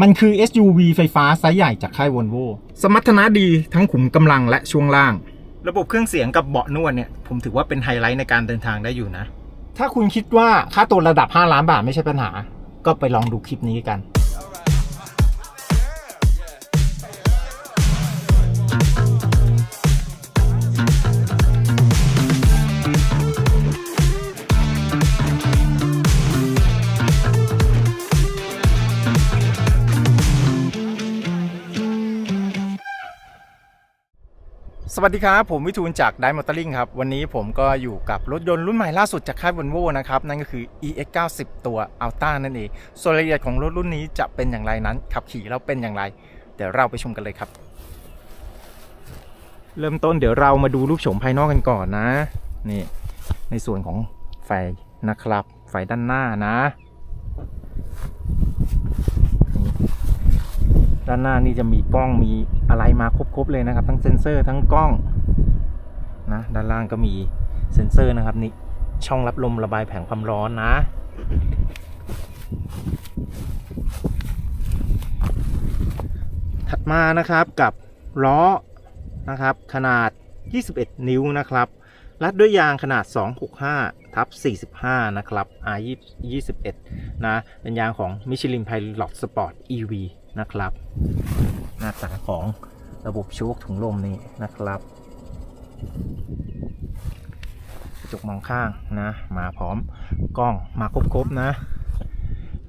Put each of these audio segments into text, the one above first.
มันคือ SUV ไฟฟ้าไซส์ใหญ่จากค่าย Volvo สมรรถนะดีทั้งขุมกำลังและช่วงล่าง ระบบเครื่องเสียงกับเบาะนวดเนี่ย ผมถือว่าเป็นไฮไลท์ในการเดินทางได้อยู่นะ ถ้าคุณคิดว่าค่าตัวระดับ 5 ล้านบาทไม่ใช่ปัญหา ก็ไปลองดูคลิปนี้กัน วัสดีครับ ผมวิทูลจาก d i m o t o r i n g ครับ วันนี้ผมก็อยู่กับรถยนต์รุ่นใหม่ล่าสุดจากค่าย Volvo นะครับ นั่นก็คือ EX90 ตัว Alta นั่นเองส่วนรายละเอียดของรถรุ่นนี้จะเป็นอย่างไรนั้น ขับขี่แล้วเป็นอย่างไร เดี๋ยวเราไปชมกันเลยครับ เริ่มต้นเดี๋ยวเรามาดูรูปโฉมภายนอกกันก่อนนะนี่ในส่วนของไฟนะครับ ไฟด้านหน้านะ ด้านหน้านี่จะมีกล้องมีอะไรมาครบๆเลยนะครับ ทั้งเซ็นเซอร์ทั้งกล้องนะด้านล่างก็มีเซ็นเซอร์นะครับนี่ช่องรับลมระบายแผงความร้อนนะ ถัดมานะครับกับล้อนะครับขนาด 21 นิ้วนะครับรัดด้วยยางขนาด 265 ทับ 45 นะครับ R 21 นะ เป็นยางของ Michelin Pilot Sport EV นะครับ หน้าตาของระบบโชคถุงลมนี่นะครับกระจกมองข้างนะ มาพร้อมกล้องมาครบๆนะ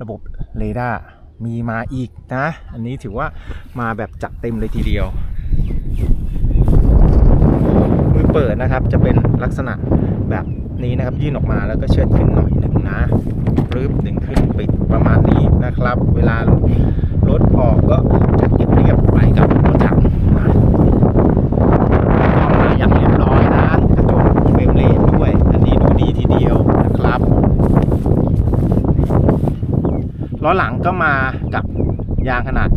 ระบบเรดาร์มีมาอีกนะ อันนี้ถือว่ามาแบบจัดเต็มเลยทีเดียวมือเปิดนะครับจะเป็นลักษณะแบบนี้นะครับยื่นออกมาแล้วก็เชิดขึ้นหน่อยหนึ่งนะ รืบดึงขึ้นปิดประมาณนี้นะครับ เวลารถออกก็จะเก็บเรียบไปกับรถจักรนะมาอย่างเรียบร้อยนะกระจกเฟรมเลนด้วย อันนี้ดูดีทีเดียวนะครับล้อหลังก็มากับยางขนาด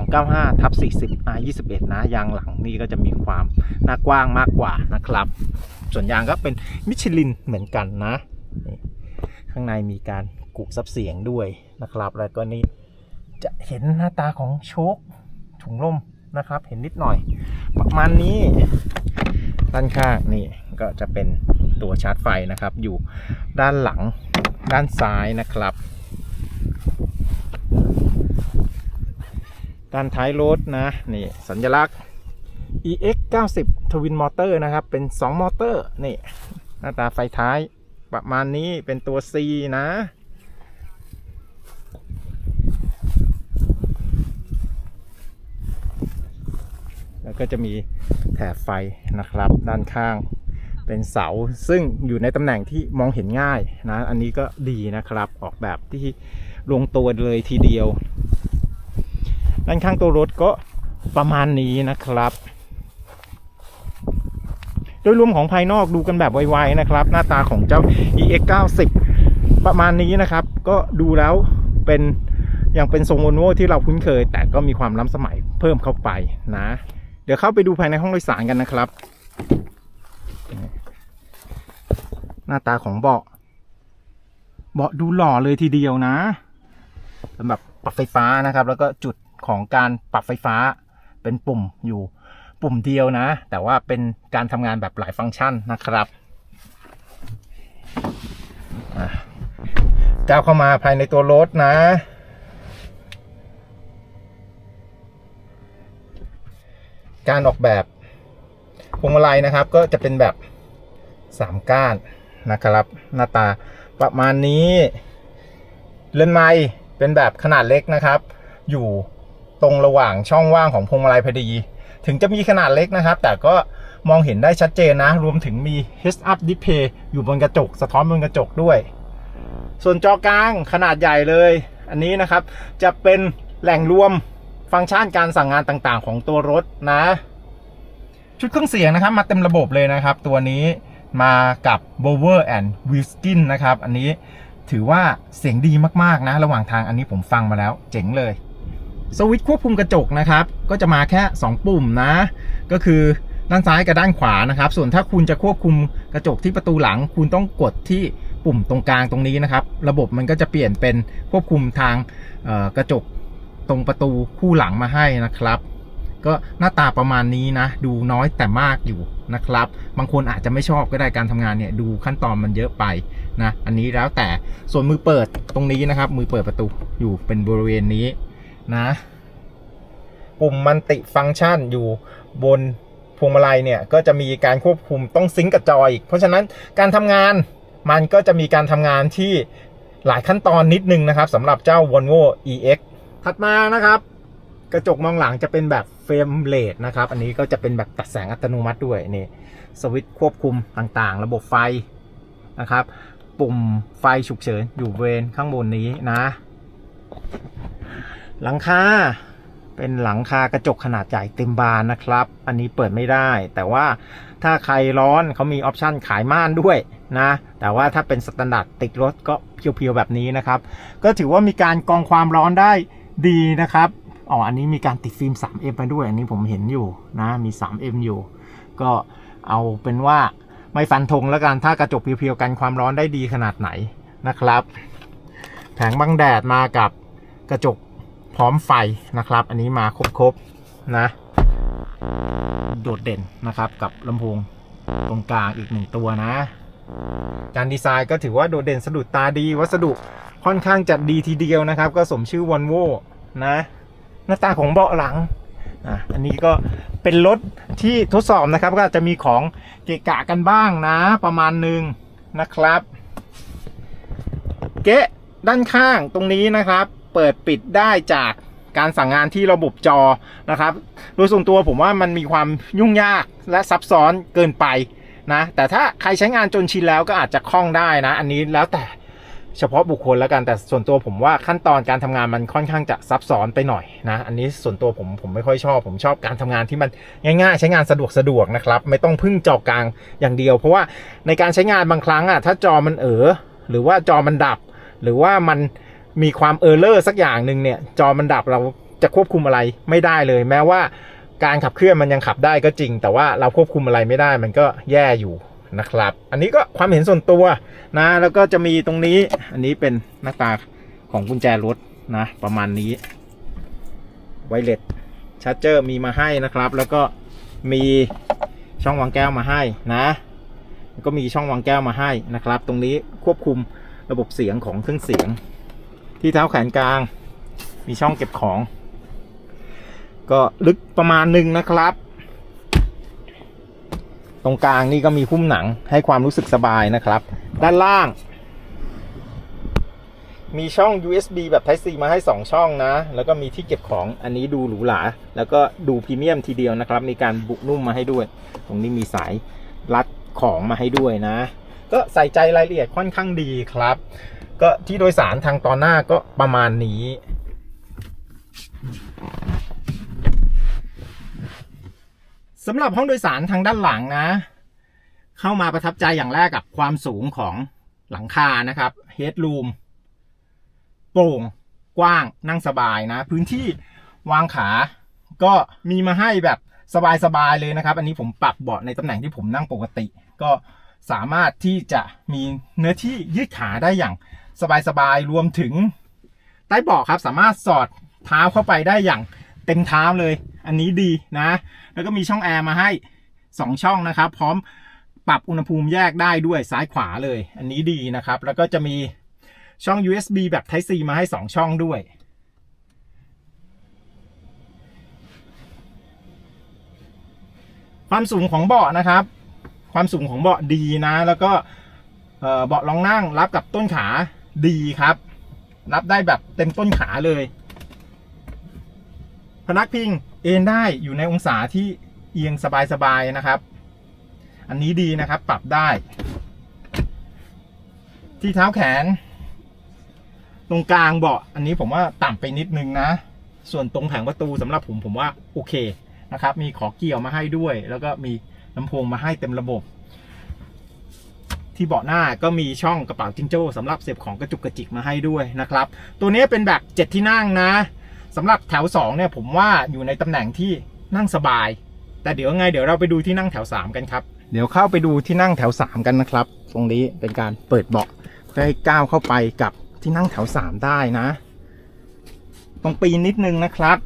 295ทับ40 R 21 นะ ยางหลังนี่ก็จะมีความหน้ากว้างมากกว่านะครับ ส่วนยางก็เป็นมิชลินเหมือนกันนะ ข้างในมีการกุซับเสียงด้วยนะครับ แล้วก็นี่จะเห็นหน้าตาของโชคถุงลมนะครับ เห็นนิดหน่อย ประมาณนี้ด้านข้างนี่ก็จะเป็นตัวชาร์จไฟนะครับ อยู่ด้านหลังด้านซ้ายนะครับ ด้านท้ายรถนะนี่สัญลักษณ์ EX 90 Twin Motor นะครับ เป็น 2 มอเตอร์นี่หน้าตาไฟท้าย ประมาณนี้เป็นตัว C นะ แล้วก็จะมีแถบไฟนะครับ ด้านข้างเป็นเสาซึ่งอยู่ในตำแหน่งที่มองเห็นง่ายนะ อันนี้ก็ดีนะครับออกแบบที่ลงตัวเลยทีเดียว ด้านข้างตัวรถก็ประมาณนี้นะครับ โดยรวมของภายนอกดูกันแบบไวๆนะครับ หน้าตาของเจ้า EX 90ประมาณนี้นะครับ ก็ดูแล้วเป็นอย่างเป็นทรงโอนโวที่เราคุ้นเคย แต่ก็มีความล้ำสมัยเพิ่มเข้าไปนะ เดี๋ยวเข้าไปดูภายในห้องโดยสารกันนะครับ หน้าตาของเบาะ เบาะดูหล่อเลยทีเดียวนะเป็นแบบปรับไฟฟ้านะครับ แล้วก็จุดของการปรับไฟฟ้าเป็นปุ่มอยู่ ปุ่มเดียวนะ แต่ว่าเป็นการทำงานแบบหลายฟังก์ชันนะครับอะก้าวเข้ามาภายในตัวรถนะ การออกแบบพวงมาลัยนะครับก็จะเป็นแบบสามก้านนะครับ หน้าตาประมาณนี้เรือนไม้เป็นแบบขนาดเล็กนะครับ อยู่ตรงระหว่างช่องว่างของพวงมาลัยพอดี ถึงจะมีขนาดเล็กนะครับ แต่ก็มองเห็นได้ชัดเจนนะ รวมถึงมี heads up display อยู่บนกระจก สะท้อนบนกระจกด้วย ส่วนจอกลางขนาดใหญ่เลย อันนี้นะครับ จะเป็นแหล่งรวมฟังก์ชันการสั่งงานต่างๆ ของตัวรถนะ ชุดเครื่องเสียงนะครับ มาเต็มระบบเลยนะครับ ตัวนี้มากับ b o w e r and Wilskin นะครับ อันนี้ถือว่าเสียงดีมากๆนะ ระหว่างทางอันนี้ผมฟังมาแล้ว เจ๋งเลย สวิตช์ควบคุมกระจกนะครับ ก็จะมาแค่ 2 ปุ่มนะ ก็คือด้านซ้ายกับด้านขวานะครับ ส่วนถ้าคุณจะควบคุมกระจกที่ประตูหลัง คุณต้องกดที่ปุ่มตรงกลางตรงนี้นะครับ ระบบมันก็จะเปลี่ยนเป็นควบคุมทางกระจกตรงประตูคู่หลังมาให้นะครับ ก็หน้าตาประมาณนี้นะ ดูน้อยแต่มากอยู่นะครับ บางคนอาจจะไม่ชอบก็ได้การทำงานเนี่ยดูขั้นตอนมันเยอะไปนะ อันนี้แล้วแต่ส่วนมือเปิดตรงนี้นะครับ มือเปิดประตูอยู่เป็นบริเวณนี้ นะ ปุ่มมันติฟังก์ชันอยู่บนพวงมาลัยเนี่ย ก็จะมีการควบคุมต้องซิงกับจอยอีก เพราะฉะนั้นการทำงานมันก็จะมีการทำงานที่หลายขั้นตอนนิดนึงนะครับสำหรับเจ้า Volvo EX ถัดมานะครับ กระจกมองหลังจะเป็นแบบเฟรมเลดนะครับ อันนี้ก็จะเป็นแบบตัดแสงอัตโนมัติด้วยนี่สวิตช์ควบคุมต่างๆ ระบบไฟนะครับ ปุ่มไฟฉุกเฉินอยู่เวณข้างบนนี้นะ หลังคาเป็นหลังคากระจกขนาดใหญ่เต็มบานนะครับ อันนี้เปิดไม่ได้ แต่ว่าถ้าใครร้อนเขามีออปชันขายม่านด้วยนะ แต่ว่าถ้าเป็นสแตนดาร์ดติดรถก็เพียวๆแบบนี้นะครับ ก็ถือว่ามีการกรองความร้อนได้ดีนะครับ อ๋อ อันนี้มีการติดฟิล์ม 3M มาด้วย อันนี้ผมเห็นอยู่นะ มี 3M อยู่ ก็เอาเป็นว่าไม่ฟันธงแล้วกัน ถ้ากระจกเพียวๆกันความร้อนได้ดีขนาดไหนนะครับ แผงบังแดดมากับกระจก พร้อมไฟนะครับ อันนี้มาครบๆนะ โดดเด่นนะครับกับลำโพงตรงกลางอีกหนึ่งตัวนะ การดีไซน์ก็ถือว่าโดดเด่นสะดุดตาดีวัสดุค่อนข้างจะดีทีเดียวนะครับ ก็สมชื่อ Volvo นะ หน้าตาของเบาะหลังอะอันนี้ก็เป็นรถที่ทดสอบนะครับ ก็จะมีของเกะกะกันบ้างนะ ประมาณหนึ่งนะครับ เกะด้านข้างตรงนี้นะครับ เปิดปิดได้จากการสั่งงานที่ระบบจอนะครับ โดยส่วนตัวผมว่ามันมีความยุ่งยากและซับซ้อนเกินไปนะ แต่ถ้าใครใช้งานจนชินแล้วก็อาจจะคล่องได้นะ อันนี้แล้วแต่เฉพาะบุคคลแล้วกัน แต่ส่วนตัวผมว่าขั้นตอนการทำงานมันค่อนข้างจะซับซ้อนไปหน่อยนะ อันนี้ส่วนตัวผมผมไม่ค่อยชอบ ผมชอบการทำงานที่มันง่ายๆ ใช้งานสะดวกสะดวกนะครับ ไม่ต้องพึ่งจอกลางอย่างเดียว เพราะว่าในการใช้งานบางครั้งอะถ้าจอมันเออหรือว่าจอมันดับ หรือว่ามัน มีความเออร์เลอร์สักอย่างหนึ่งเนี่ย จอมันดับเราจะควบคุมอะไรไม่ได้เลย แม้ว่าการขับเคลื่อนมันยังขับได้ก็จริง แต่ว่าเราควบคุมอะไรไม่ได้มันก็แย่อยู่นะครับ อันนี้ก็ความเห็นส่วนตัวนะ แล้วก็จะมีตรงนี้ อันนี้เป็นหน้าตาของกุญแจรถนะ ประมาณนี้ไวเลสชาร์จเจอร์มีมาให้นะครับ แล้วก็มีช่องวางแก้วมาให้นะก็มีช่องวางแก้วมาให้นะครับ ตรงนี้ควบคุมระบบเสียงของเครื่องเสียง ที่เท้าแขนกลาง มีช่องเก็บของ ก็ลึกประมาณหนึ่งนะครับ ตรงกลางนี่ก็มีหุ้มหนังให้ความรู้สึกสบายนะครับ ด้านล่าง มีช่อง USB แบบ Type C มาให้ 2 ช่องนะ แล้วก็มีที่เก็บของอันนี้ดูหรูหราแล้วก็ดูพรีเมียมทีเดียวนะครับ มีการบุนุ่มมาให้ด้วย ตรงนี้มีสายรัดของมาให้ด้วยนะ ก็ใส่ใจรายละเอียดค่อนข้างดีครับ ก็ที่โดยสารทางตอนหน้าก็ประมาณนี้ สำหรับห้องโดยสารทางด้านหลังนะ เข้ามาประทับใจอย่างแรกกับความสูงของหลังคานะครับ Headroom โปร่งกว้างนั่งสบายนะ พื้นที่วางขา ก็มีมาให้แบบสบายๆเลยนะครับ อันนี้ผมปรับเบาะในตำแหน่งที่ผมนั่งปกติ ก็สามารถที่จะมีเนื้อที่ยืดขาได้อย่าง สบายๆรวมถึงใต้เบาะครับ สามารถสอดเท้าเข้าไปได้อย่างเต็มเท้าเลย อันนี้ดีนะ แล้วก็มีช่องแอร์มาให้ 2 ช่องนะครับ พร้อมปรับอุณหภูมิแยกได้ด้วยซ้ายขวาเลย อันนี้ดีนะครับ แล้วก็จะมีช่อง USB แบบ Type C มาให้ 2 ช่องด้วย ความสูงของเบาะนะครับ ความสูงของเบาะดีนะ แล้วก็เอ่อเบาะรองนั่งรับกับต้นขา ดีครับ รับได้แบบเต็มต้นขาเลย พนักพิงเอนได้อยู่ในองศาที่เอียงสบายๆนะครับ อันนี้ดีนะครับปรับได้ ที่เท้าแขน ตรงกลางเบาะอันนี้ผมว่าต่ำไปนิดนึงนะ ส่วนตรงแผงประตูสำหรับผมผมว่าโอเคนะครับ มีขอเกี่ยวมาให้ด้วย แล้วก็มีลำโพงมาให้เต็มระบบ ที่เบาะหน้าก็มีช่องกระเป๋าจิงโจ้สำหรับเสียบของกระจุกกระจิกมาให้ด้วยนะครับ ตัวนี้เป็นแบบเจ็ดที่นั่งนะสำหรับแถว2เนี่ยผมว่าอยู่ในตำแหน่งที่นั่งสบาย แต่เดี๋ยวไงเดี๋ยวเราไปดูที่นั่งแถว 3 กันครับ เดี๋ยวเข้าไปดูที่นั่งแถว 3 กันนะครับ ตรงนี้เป็นการเปิดเบาะเพื่อให้ก้าวเข้าไปกับที่นั่งแถว 3 ได้นะต้องปีนนิดนึงนะครับ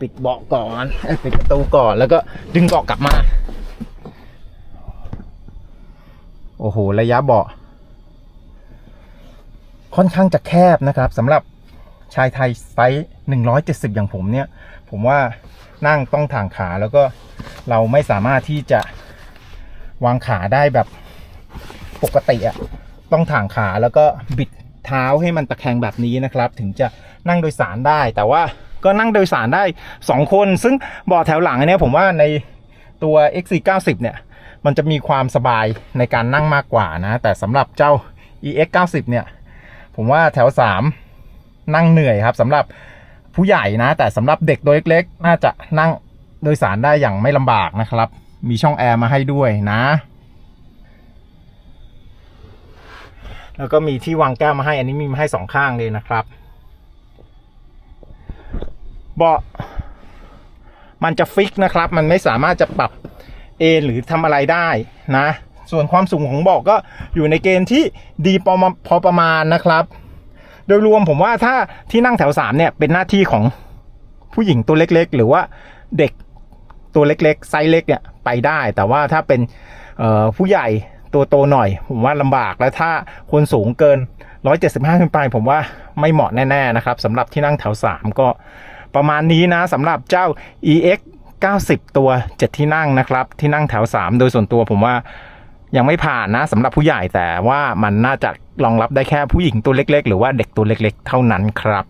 ปิดเบาะก่อนปิดประตูก่อนแล้วก็ดึงเบาะกลับมา โอ้โห ระยะเบาะ ค่อนข้างจะแคบนะครับสำหรับชายไทยไซส์170 อย่างผมเนี่ย ผมว่านั่งต้องถ่างขาแล้วก็เราไม่สามารถที่จะวางขาได้แบบปกติอะต้องถ่างขาแล้วก็บิดเท้าให้มันตะแคงแบบนี้นะครับ ถึงจะนั่งโดยสารได้ แต่ว่าก็นั่งโดยสารได้ 2 คน ซึ่งเบาะแถวหลังเนี้ยผมว่าในตัว XC90 เนี่ย มันจะมีความสบายในการนั่งมากกว่านะ แต่สำหรับเจ้า EX90 เนี่ย ผมว่าแถว 3 นั่งเหนื่อยครับสำหรับผู้ใหญ่นะ แต่สำหรับเด็กตัวเล็กๆน่าจะนั่งโดยสารได้อย่างไม่ลำบากนะครับ มีช่องแอร์มาให้ด้วยนะ แล้วก็มีที่วางแก้วมาให้อันนี้มีมาให้สองข้างเลยนะครับเบาะมันจะฟิกนะครับ มันไม่สามารถจะปรับ เอนหรือทำอะไรได้นะ ส่วนความสูงของเบาะก็อยู่ในเกณฑ์ที่ดีพอพอประมาณนะครับ โดยรวมผมว่าถ้าที่นั่งแถวสามเนี่ยเป็นหน้าที่ของผู้หญิงตัวเล็กๆ หรือว่าเด็กตัวเล็กๆไซส์เล็กเนี่ยไปได้ แต่ว่าถ้าเป็นผู้ใหญ่ตัวโตหน่อย ผมว่าลำบากแล้วถ้าคนสูงเกิน 175 ขึ้นไป ผมว่าไม่เหมาะแน่ ๆ นะครับสำหรับที่นั่งแถว 3 ก็ประมาณนี้นะสำหรับเจ้า EX 90 ตัว 7 ที่นั่งนะครับ ที่นั่งแถว 3 โดยส่วนตัวผมว่ายังไม่ผ่านนะสำหรับผู้ใหญ่แต่ว่ามันน่าจะรองรับได้แค่ผู้หญิงตัวเล็ก ๆ หรือว่าเด็กตัวเล็ก ๆ เท่านั้นครับ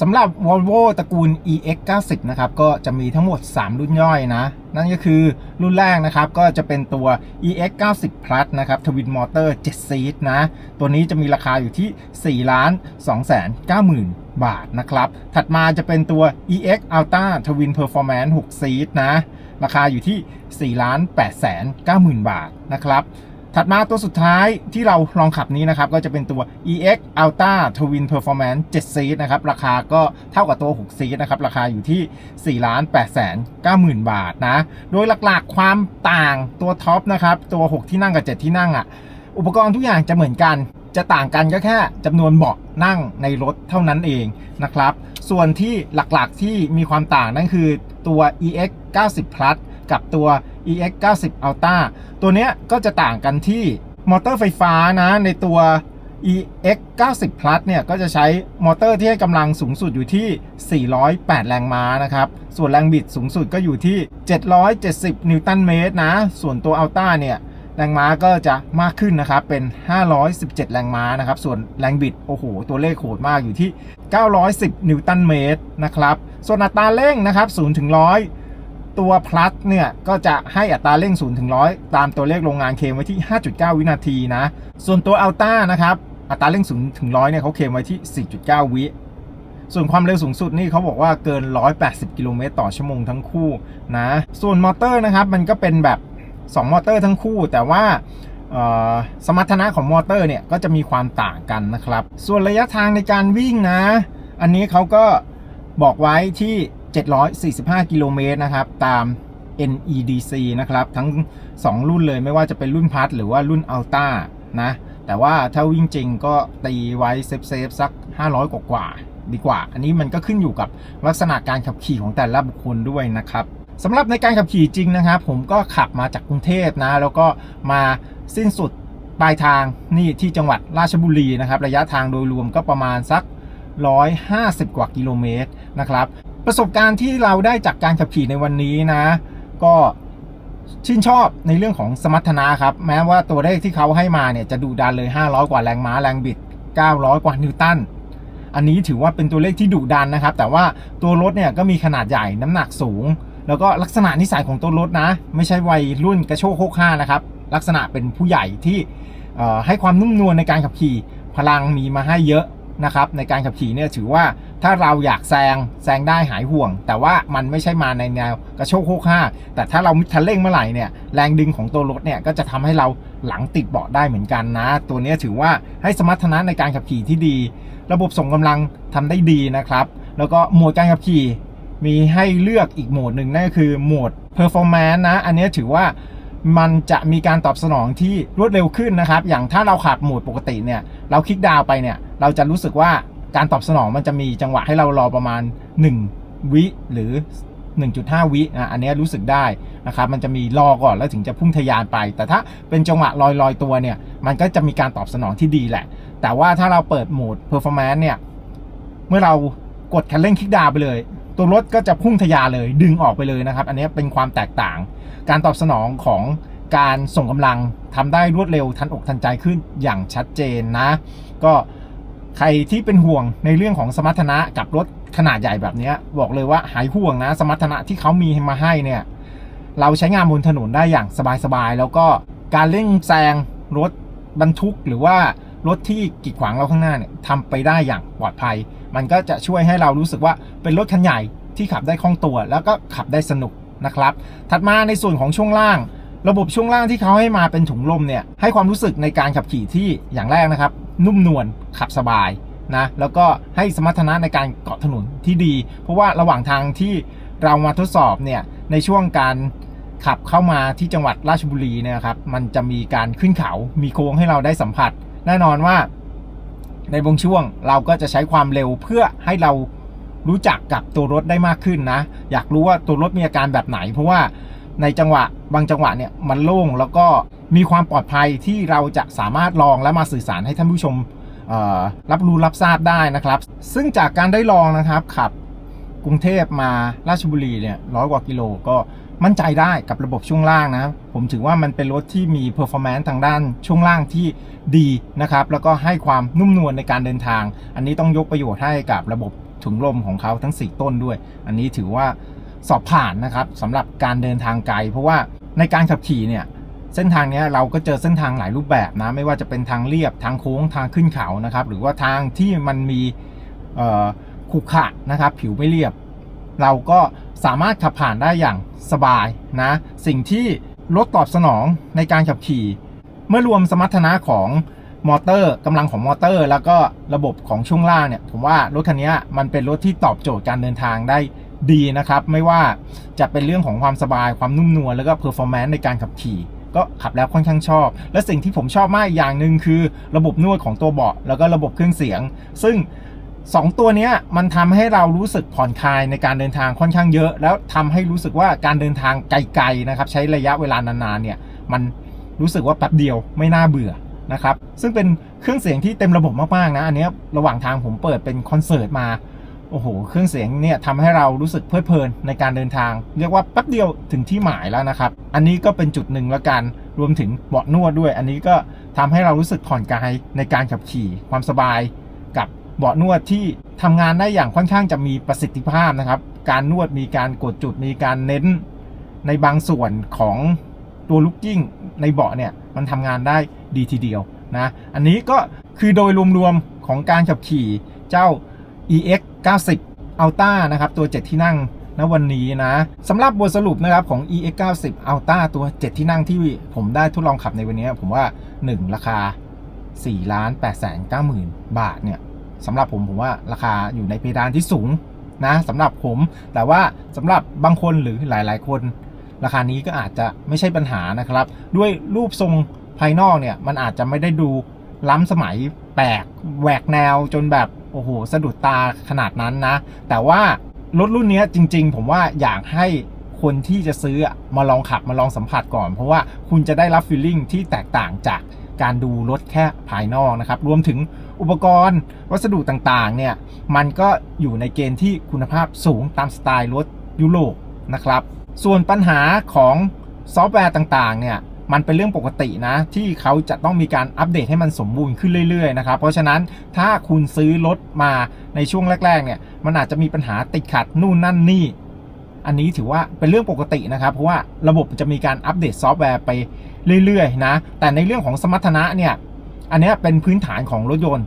สำหรับ Volvo ตระกูล EX 90 นะครับ ก็จะมีทั้งหมด 3 รุ่นย่อยนะ นั่นก็คือรุ่นแรกนะครับ ก็จะเป็นตัว EX 90 Plus นะครับ Twin Motor 7 Seat นะ ตัวนี้จะมีราคาอยู่ที่4ล้าน2แสน9หมื่น บาทนะครับ ถัดมาจะเป็นตัว EX Ultra Twin Performance 6 Seat นะ ราคาอยู่ที่4ล้าน8แสน9หมื่นบาทนะครับถัดมาตัวสุดท้ายที่เราลองขับนี้นะครับ ก็จะเป็นตัว EX Ultra Twin Performance 7 Seat นะครับ ราคาก็เท่ากับตัว 6 Seat นะครับ ราคาอยู่ที่4ล้าน8แสน9หมื่นบาทนะ โดยหลักๆความต่างตัวท็อปนะครับ ตัว 6 ที่นั่งกับ 7 ที่นั่งอะ่ะ อุปกรณ์ทุกอย่างจะเหมือนกัน จะต่างกันก็แค่จำนวนเบาะนั่งในรถเท่านั้นเองนะครับ ส่วนที่หลักๆที่มีความต่างนั่นคือตัว EX 90 Plus กับตัว EX 90 Ultra ตัวเนี้ยก็จะต่างกันที่มอเตอร์ไฟฟ้านะในตัว EX 90 Plus เนี่ยก็จะใช้มอเตอร์ที่ให้กำลังสูงสุดอยู่ที่ 408 แรงม้านะครับ ส่วนแรงบิดสูงสุดก็อยู่ที่ 770 นิวตันเมตรนะ ส่วนตัว Ultra เนี่ย แรงม้าก็จะมากขึ้นนะครับ เป็น 517 แรงม้านะครับ ส่วนแรงบิด โอ้โห ตัวเลขโหดมากอยู่ที่ 910 นิวตันเมตรนะครับ ส่วนอัตราเร่งนะครับ0ถึง100 ตัว plus เนี่ยก็จะให้อัตราเร่ง0ถึง100 ตามตัวเลขโรงงานเคมไว้ที่ 5.9 วินาทีนะ ส่วนตัว Alta นะครับ อัตราเร่ง0ถึง100 เนี่ยเขาเคมไว้ที่ 4.9 วิส่วนความเร็วสูงสุดนี่เขาบอกว่าเกิน 180 กิโลเมตรต่อชั่วโมงทั้งคู่นะ ส่วนมอเตอร์นะครับ มันก็เป็นแบบ 2 มอเตอร์ทั้งคู่ แต่ว่าสมรรถนะของมอเตอร์เนี่ยก็จะมีความต่างกันนะครับ ส่วนระยะทางในการวิ่งนะ อันนี้เขาก็บอกไว้ที่ 745 กิโลเมตรนะครับ ตาม NEDC นะครับ ทั้ง 2 รุ่นเลยไม่ว่าจะเป็นรุ่นพัทหรือว่ารุ่นอัลต้านะ แต่ว่าถ้าวิ่งจริงก็ตีไว้เซฟเซฟๆสัก 500 กว่ากว่าดีกว่า อันนี้มันก็ขึ้นอยู่กับลักษณะการขับขี่ของแต่ละบุคคลด้วยนะครับ สำหรับในการขับขี่จริงนะครับ ผมก็ขับมาจากกรุงเทพนะ แล้วก็มาสิ้นสุดปลายทางนี่ที่จังหวัดราชบุรีนะครับ ระยะทางโดยรวมก็ประมาณสัก 150 กว่ากิโลเมตรนะครับ ประสบการณ์ที่เราได้จากการขับขี่ในวันนี้นะ ก็ชื่นชอบในเรื่องของสมรรถนะครับ แม้ว่าตัวเลขที่เขาให้มาเนี่ยจะดูดันเลย 500 กว่าแรงม้าแรงบิด 900 กว่านิวตันอันนี้ถือว่าเป็นตัวเลขที่ดุดันนะครับ แต่ว่าตัวรถเนี่ยก็มีขนาดใหญ่น้ำหนักสูง แล้วก็ลักษณะนิสัยของตัวรถนะ ไม่ใช่วัยรุ่นกระโชกโคกห้านะครับ ลักษณะเป็นผู้ใหญ่ที่ให้ความนุ่มนวลในการขับขี่พลังมีมาให้เยอะนะครับ ในการขับขี่เนี่ยถือว่าถ้าเราอยากแซงแซงได้หายห่วง แต่ว่ามันไม่ใช่มาในแนวกระโชกโคกห้าแต่ถ้าเรามิดคันเร่งเมื่อไหร่เนี่ยแรงดึงของตัวรถเนี่ยก็จะทำให้เราหลังติดเบาะได้เหมือนกันนะ ตัวนี้ถือว่าให้สมรรถนะในการขับขี่ที่ดี ระบบส่งกำลังทำได้ดีนะครับ แล้วก็โหมดการขับขี่ มีให้เลือกอีกโหมดหนึ่งนั่นก็คือโหมด performance นะ อันนี้ถือว่ามันจะมีการตอบสนองที่รวดเร็วขึ้นนะครับ อย่างถ้าเราขับโหมดปกติเนี่ย เราคลิกดาวไปเนี่ย เราจะรู้สึกว่าการตอบสนองมันจะมีจังหวะให้เรารอประมาณ 1 วิหรือ 1.5 วิอะอันนี้รู้สึกได้นะครับ มันจะมีรอก่อนแล้วถึงจะพุ่งทะยานไป แต่ถ้าเป็นจังหวะลอยลอยตัวเนี่ย มันก็จะมีการตอบสนองที่ดีแหละ แต่ว่าถ้าเราเปิดโหมด performance เนี่ย เมื่อเรากดคันเร่งคลิกดาวไปเลย ตัวรถก็จะพุ่งทะยาเลยดึงออกไปเลยนะครับ อันนี้เป็นความแตกต่าง การตอบสนองของการส่งกำลังทำได้รวดเร็วทันอกทันใจขึ้นอย่างชัดเจนนะ ก็ใครที่เป็นห่วงในเรื่องของสมรรถนะกับรถขนาดใหญ่แบบนี้บอกเลยว่าหายห่วงนะ สมรรถนะที่เขามีมาให้เนี่ยเราใช้งานบนถนนได้อย่างสบายๆแล้วก็การเร่งแซงรถบรรทุกหรือว่า รถที่กีดขวางเราข้างหน้าเนี่ยทำไปได้อย่างปลอดภัย มันก็จะช่วยให้เรารู้สึกว่าเป็นรถคันใหญ่ที่ขับได้คล่องตัว แล้วก็ขับได้สนุกนะครับ ถัดมาในส่วนของช่วงล่าง ระบบช่วงล่างที่เขาให้มาเป็นถุงลมเนี่ยให้ความรู้สึกในการขับขี่ที่อย่างแรกนะครับ นุ่มนวลขับสบายนะแล้วก็ให้สมรรถนะในการเกาะถนนที่ดี เพราะว่าระหว่างทางที่เรามาทดสอบเนี่ยในช่วงการขับเข้ามาที่จังหวัดราชบุรีนี่ยครับ มันจะมีการขึ้นเขา มีโค้งให้เราได้สัมผัส แน่นอนว่าในบางช่วงเราก็จะใช้ความเร็วเพื่อให้เรารู้จักกับตัวรถได้มากขึ้นนะ อยากรู้ว่าตัวรถมีอาการแบบไหน เพราะว่าในจังหวะบางจังหวะเนี่ยมันโล่งแล้วก็มีความปลอดภัยที่เราจะสามารถลองและมาสื่อสารให้ท่านผู้ชมรับรู้รับทราบได้นะครับ ซึ่งจากการได้ลองนะครับขับกรุงเทพมาราชบุรีเนี่ยร้อยกว่ากิโลก็ มั่นใจได้กับระบบช่วงล่างนะ ผมถือว่ามันเป็นรถที่มี performance ทางด้านช่วงล่างที่ดีนะครับ แล้วก็ให้ความนุ่มนวลในการเดินทาง อันนี้ต้องยกประโยชน์ให้กับระบบถุงลมของเขาทั้ง 4 ต้นด้วย อันนี้ถือว่าสอบผ่านนะครับสำหรับการเดินทางไกล เพราะว่าในการขับขี่เนี่ยเส้นทางเนี้ยเราก็เจอเส้นทางหลายรูปแบบนะ ไม่ว่าจะเป็นทางเรียบทางโค้งทางขึ้นเขานะครับ หรือว่าทางที่มันมีขรุขระนะครับ ผิวไม่เรียบ เราก็สามารถขับผ่านได้อย่างสบายนะ สิ่งที่รถตอบสนองในการขับขี่ เมื่อรวมสมรรถนะของมอเตอร์กำลังของมอเตอร์ แล้วก็ระบบของช่วงล่างเนี่ยผมว่ารถคันนี้มันเป็นรถที่ตอบโจทย์การเดินทางได้ดีนะครับ ไม่ว่าจะเป็นเรื่องของความสบายความนุ่มนวลแล้วก็เพอร์ฟอร์แมนซ์ในการขับขี่ ก็ขับแล้วค่อนข้างชอบ และสิ่งที่ผมชอบมากอีกอย่างหนึ่งคือ ระบบนวดของตัวเบาะแล้วก็ระบบเครื่องเสียง ซึ่ง สองตัวนี้มันทำให้เรารู้สึกผ่อนคลายในการเดินทางค่อนข้างเยอะ แล้วทำให้รู้สึกว่าการเดินทางไกลๆนะครับ ใช้ระยะเวลานานๆเนี่ยมันรู้สึกว่าแป๊บเดียวไม่น่าเบื่อนะครับซึ่งเป็นเครื่องเสียงที่เต็มระบบมากๆนะอันนี้ระหว่างทางผมเปิดเป็นคอนเสิร์ตมาโอ้โห เครื่องเสียงเนี่ยทำให้เรารู้สึกเพลิดเพลินในการเดินทาง เรียกว่าแป๊บเดียวถึงที่หมายแล้วนะครับ อันนี้ก็เป็นจุดหนึ่งละกัน รวมถึงเบาะนวดด้วย อันนี้ก็ทำให้เรารู้สึกผ่อนคลายในการขับขี่ความสบาย เบาะนวดที่ทำงานได้อย่างค่อนข้างจะมีประสิทธิภาพนะครับ การนวดมีการกดจุดมีการเน้นในบางส่วนของตัวลูกกิ้งในเบาะเนี่ยมันทำงานได้ดีทีเดียวนะอันนี้ก็คือโดยรวมๆของการขับขี่เจ้า EX 90 Ultra นะครับ ตัว 7 ที่นั่งณวันนี้นะสำหรับบทสรุปนะครับของ EX 90 Ultra ตัว 7 ที่นั่งที่ผมได้ทดลองขับในวันนี้ ผมว่า 1 ราคา4ล้าน8แสน9หมื่นบาทเนี่ย สำหรับผมผมว่าราคาอยู่ในเพดานที่สูงนะสำหรับผม แต่ว่าสำหรับบางคนหรือหลาย ๆ คน ราคานี้ก็อาจจะไม่ใช่ปัญหานะครับ ด้วยรูปทรงภายนอกเนี่ยมันอาจจะไม่ได้ดูล้ำสมัยแปลกแหวกแนวจนแบบโอ้โหสะดุดตาขนาดนั้นนะ แต่ว่ารถรุ่นนี้จริง ๆ ผมว่าอยากให้คนที่จะซื้อมาลองขับมาลองสัมผัสก่อน เพราะว่าคุณจะได้รับฟีลลิ่งที่แตกต่างจาก การดูรถแค่ภายนอกนะครับ รวมถึงอุปกรณ์วัสดุต่างๆ เนี่ย มันก็อยู่ในเกณฑ์ที่คุณภาพสูงตามสไตล์รถยุโรปนะครับ ส่วนปัญหาของซอฟต์แวร์ต่างๆ เนี่ยมันเป็นเรื่องปกตินะ ที่เขาจะต้องมีการอัปเดตให้มันสมบูรณ์ขึ้นเรื่อยๆนะครับ เพราะฉะนั้นถ้าคุณซื้อรถมาในช่วงแรกๆเนี่ยมันอาจจะมีปัญหาติดขัดนู่นนั่นนี่ อันนี้ถือว่าเป็นเรื่องปกตินะครับ เพราะว่าระบบจะมีการอัปเดตซอฟต์แวร์ไปเรื่อยๆนะ แต่ในเรื่องของสมรรถนะเนี่ย อันนี้เป็นพื้นฐานของรถยนต์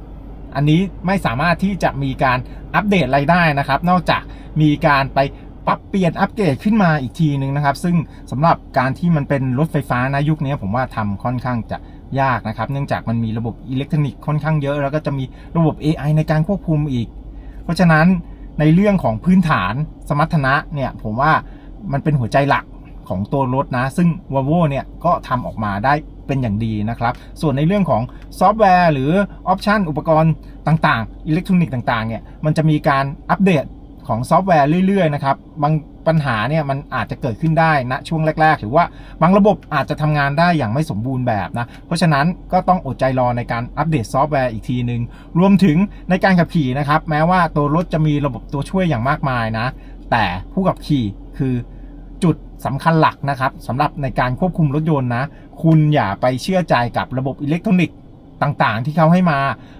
อันนี้ไม่สามารถที่จะมีการอัปเดตอะไรได้นะครับ นอกจากมีการไปปรับเปลี่ยนอัปเกรดขึ้นมาอีกทีหนึ่งนะครับ ซึ่งสำหรับการที่มันเป็นรถไฟฟ้านะยุคนี้ผมว่าทำค่อนข้างจะยากนะครับ เนื่องจากมันมีระบบอิเล็กทรอนิกส์ค่อนข้างเยอะ แล้วก็จะมีระบบ AI ในการควบคุมอีก เพราะฉะนั้น ในเรื่องของพื้นฐานสมรรถนะเนี่ยผมว่ามันเป็นหัวใจหลักของตัวรถนะ ซึ่ง v o v o เนี่ยก็ทำออกมาได้เป็นอย่างดีนะครับ ส่วนในเรื่องของซอฟต์แวร์หรือออปชันอุปกรณ์ต่างๆ อิเล็กทรอนิกส์ต่างๆเนี่ยมันจะมีการอัปเดต ของซอฟต์แวร์เรื่อยๆนะครับบางปัญหาเนี่ยมันอาจจะเกิดขึ้นได้ณช่วงแรก ๆ หรือว่าบางระบบอาจจะทำงานได้อย่างไม่สมบูรณ์แบบนะ เพราะฉะนั้นก็ต้องอดใจรอในการอัปเดตซอฟต์แวร์อีกทีหนึ่งรวมถึงในการขับขี่นะครับ แม้ว่าตัวรถจะมีระบบตัวช่วยอย่างมากมายนะ แต่ผู้ขับขี่คือจุดสำคัญหลักนะครับสำหรับในการควบคุมรถยนต์นะ คุณอย่าไปเชื่อใจกับระบบอิเล็กทรอนิกส์ ต่างๆ ที่เขาให้มา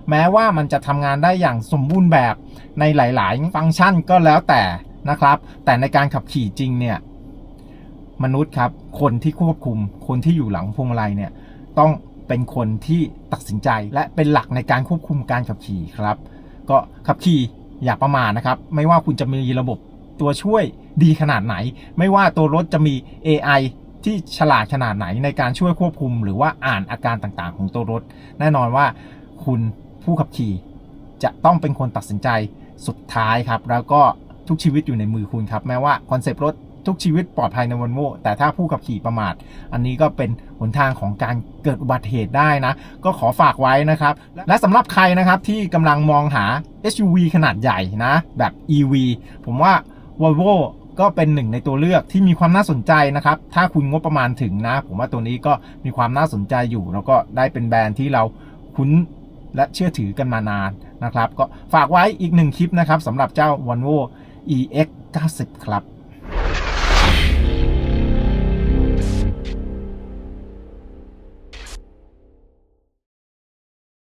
แม้ว่ามันจะทำงานได้อย่างสมบูรณ์แบบในหลาย ๆ ฟังก์ชันก็แล้วแต่นะครับ แต่ในการขับขี่จริงเนี่ยมนุษย์ครับ คนที่ควบคุม คนที่อยู่หลังพวงมาลัยเนี่ยต้องเป็นคนที่ตัดสินใจและเป็นหลักในการควบคุมการขับขี่ครับ ก็ขับขี่อย่าประมาทนะครับ ไม่ว่าคุณจะมีระบบตัวช่วยดีขนาดไหน ไม่ว่าตัวรถจะมี AI ที่ฉลาดขนาดไหนในการช่วยควบคุม หรือว่าอ่านอาการต่างๆ ของตัวรถ แน่นอนว่าคุณผู้ขับขี่จะต้องเป็นคนตัดสินใจสุดท้ายครับ แล้วก็ทุกชีวิตอยู่ในมือคุณครับ แม้ว่าคอนเซปต์รถทุกชีวิตปลอดภัยในวันโวแต่ถ้าผู้ขับขี่ประมาท อันนี้ก็เป็นหนทางของการเกิดอุบัติเหตุได้นะ ก็ขอฝากไว้นะครับ และสำหรับใครนะครับที่กำลังมองหา SUV ขนาดใหญ่นะ แบบ EV ผมว่า Volvo ก็เป็นหนึ่งในตัวเลือกที่มีความน่าสนใจนะครับ ถ้าคุณงบประมาณถึงนะ ผมว่าตัวนี้ก็มีความน่าสนใจอยู่ แล้วก็ได้เป็นแบรนด์ที่เราคุ้นและเชื่อถือกันมานานนะครับ ก็ฝากไว้อีกหนึ่งคลิปนะครับสำหรับเจ้า Volvo EX 90 ครับ